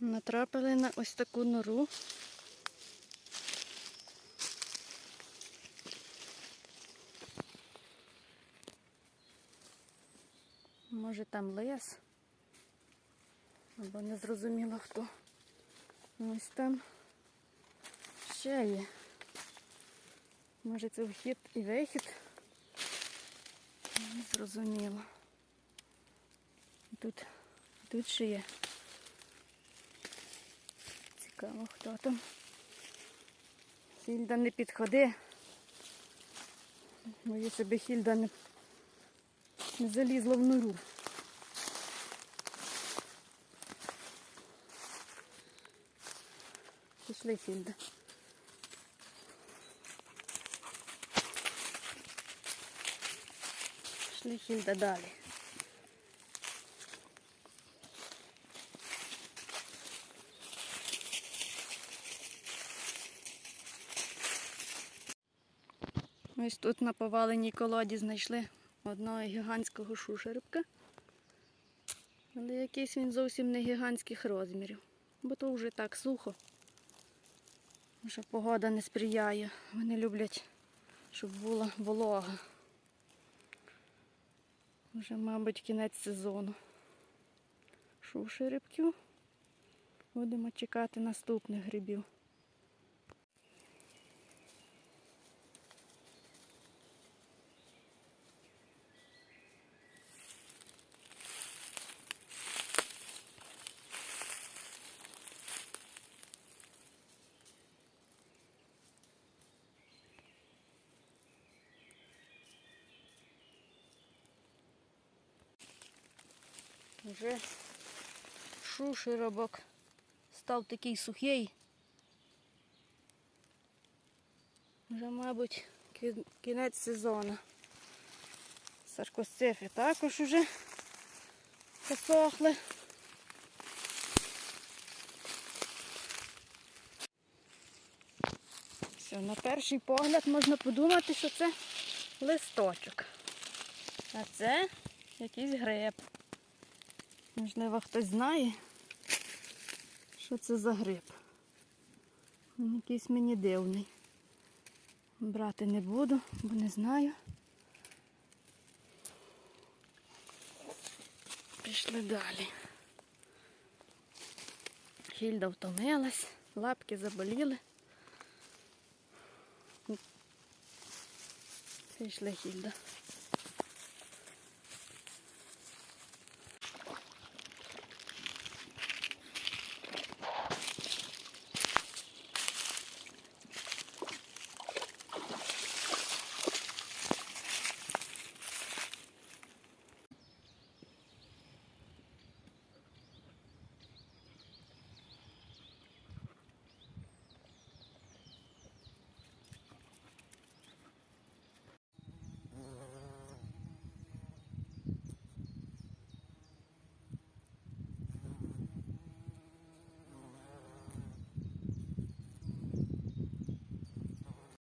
Натрапили на ось таку нору. Може там лес. Або не зрозуміло хто. Ось там ще є. Може це вхід і вихід. Не зрозуміло. Тут, тут ще є. Цікаво, хто там. Хільда не підходи. Боюся, себе Хільда не, не залізла в нору. Пішли, Хільда. Пішли, Хільда, далі. Ось тут на поваленій колоді знайшли одного гігантського шушербка. Але якийсь він зовсім не гігантських розмірів. Бо то вже так сухо. Вже погода не сприяє. Вони люблять, щоб була волога. Вже, мабуть, кінець сезону. Шушерибків. Будемо чекати наступних грибів. Вже шушеробок став такий сухий. Вже, мабуть, кінець сезону. Саркосцефи також уже посохли. Все, на перший погляд можна подумати, що це листочок. А це якийсь гриб. Можливо, хтось знає, що це за гриб. Він якийсь мені дивний. Брати не буду, бо не знаю. Пішли далі. Хільда втомилась, лапки заболіли. Пішли Хільда.